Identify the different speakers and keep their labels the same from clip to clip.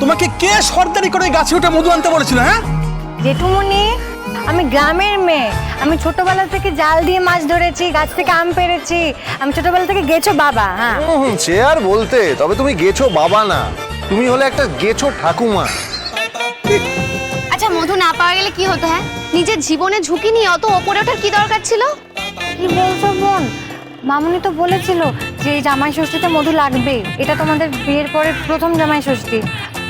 Speaker 1: তোমাকে কে সর্দারি করে গাছে উঠে মধু আনতে বলেছিল হ্যাঁ?
Speaker 2: জেঠুমনি আমি গ্রামের মেয়ে। আমি ছোটবেলা থেকে জাল দিয়ে মাছ ধরেছি গাছ থেকে আম পেরেছি। আমি ছোটবেলা থেকে গেছো বাবা হ্যাঁ।
Speaker 3: হুম, সে আর বলতে তবে তুমি গেছো বাবা না। তুমি হলে একটা গেছো ঠাকুমা।
Speaker 4: আচ্ছা মধু না পাওয়া গেলে কি হতো হ্যাঁ? নিজের জীবনে ঝুঁকি নিয়ে অত ওপরে ওঠার কি দরকার ছিল?
Speaker 2: কি বলছো বোন? মামুনি তো বলেছিল যে এই জামাই ষষ্ঠীতে মধু লাগবে এটা তোমাদের বিয়ের পরে প্রথম জামাই ষষ্ঠী।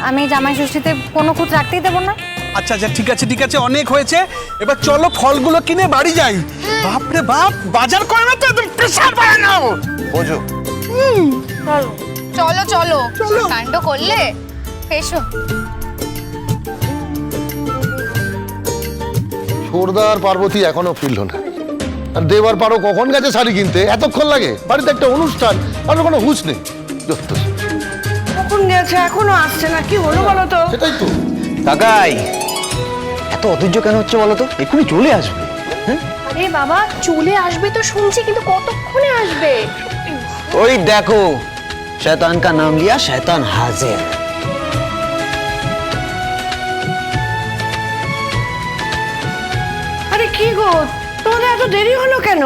Speaker 2: আমি জামাই ষষ্ঠীতে কোনো খুঁত রাখতেই দেবো না।
Speaker 1: আচ্ছা আচ্ছা ঠিক আছে ঠিক আছে অনেক হয়েছে। এবার চলো ফলগুলো কিনে বাড়ি যাই। বাপরে বাপ বাজার করে না তো একদম প্রেশার বাড়ায় নাও
Speaker 3: বোঝো।
Speaker 4: চলো। চলো কাণ্ড করলে এসো।
Speaker 3: আর পার্বতী এখনও ফিরল না। আর দেবার পারো কখন গেছে শাড়ি কিনতে? এতক্ষণ লাগে। বাড়িতে একটা অনুষ্ঠান আর কোনো হুঁশ নেই। সব।
Speaker 5: ফোন গেছে এখনও আসছে না কি হলো বলো তো?
Speaker 3: সেটাই তো।
Speaker 6: কাকাই। এত অধৈর্য কেন হচ্ছে বলো তো? এক্ষুনি চলে আসবে হ্যাঁ?
Speaker 4: আরে বাবা চলে আসবে তো শুনছি কিন্তু কতক্ষণে আসবে?
Speaker 6: ওই দেখো শয়তান কা নাম লিয়া শয়তান হাজির।
Speaker 5: আরে কি গো তোমাদের এত দেরি হলো কেন?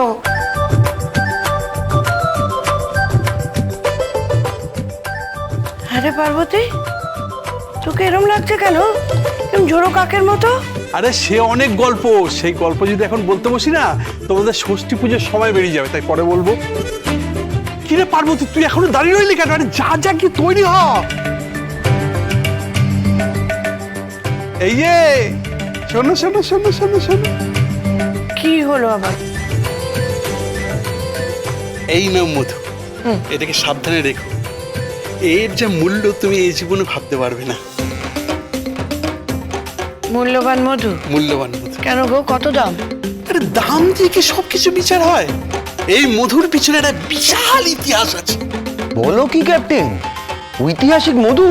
Speaker 5: আরে পার্বতী তোকে এরম লাগছে কেন? এরম ঝোড়ো কাকের মতো?
Speaker 1: আরে সে অনেক গল্প সেই গল্প যদি এখন বলতে বসি না তোমাদের ষষ্ঠী পুজোর সময় বেরিয়ে যাবে তাই পরে বলব। কিরে পার্বতী তুই এখনও দাঁড়িয়ে রইলি কেন? আরে যা যা কি তৈরি হ। এই যে শোনো শোনো শোনো শোনো শোনো।
Speaker 5: কি হলো আবার?
Speaker 1: এই নাও মধু। এটাকে সাবধানে রেখো। এর যে মূল্য তুমি এই জীবনে ভাবতে পারবে না।
Speaker 5: মূল্যবান মধু?
Speaker 1: মূল্যবান মধু।
Speaker 5: কেন গো? কত দাম?
Speaker 1: আরে দাম দিয়ে কি সবকিছু বিচার হয়? এই মধুর পিছনে একটা বিশাল ইতিহাস আছে।
Speaker 6: বলো কি ক্যাপ্টেন? ঐতিহাসিক মধু?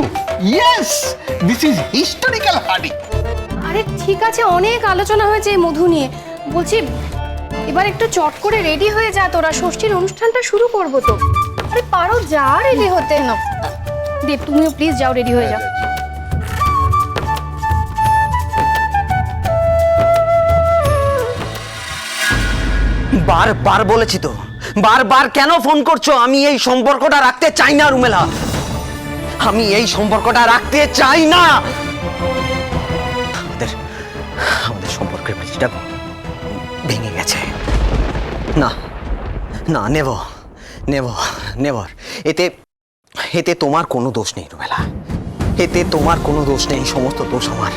Speaker 1: Yes this is historical hardy
Speaker 4: আরে ঠিক আছে অনেক আলোচনা হয়েছে এই মধু নিয়ে। বলছি এবার একটু চট করে রেডি হয়ে যা তোরা ষষ্ঠীর অনুষ্ঠানটা শুরু করব তো। আরে পারো, যা রেডি হতে। না। দেব, তুমিও প্লিজ যাও রেডি হয়ে যাও।
Speaker 6: বারবার বলেছি তো। বারবার কেন ফোন করছ? আমি এই সম্পর্কটা রাখতে চাই না, রুমেলা। আমি এই সম্পর্কটা রাখতে চাই না। আমাদের আমাদের সম্পর্কের ভেঙে গেছে। না না, নেব। নেব নেভার এতে এতে তোমার কোনো দোষ নেই, রুবেলা। এতে তোমার কোনো দোষ নেই, সমস্ত দোষ আমার।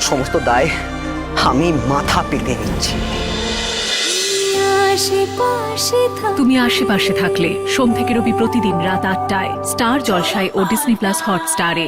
Speaker 6: সমস্ত দায় আমি মাথা পেতে নিচ্ছি।
Speaker 7: তুমি আশেপাশে থাকলে সোম থেকে রবি প্রতিদিন রাত আটটায় স্টার জলসায় ও ডিসনি প্লাস হটস্টারে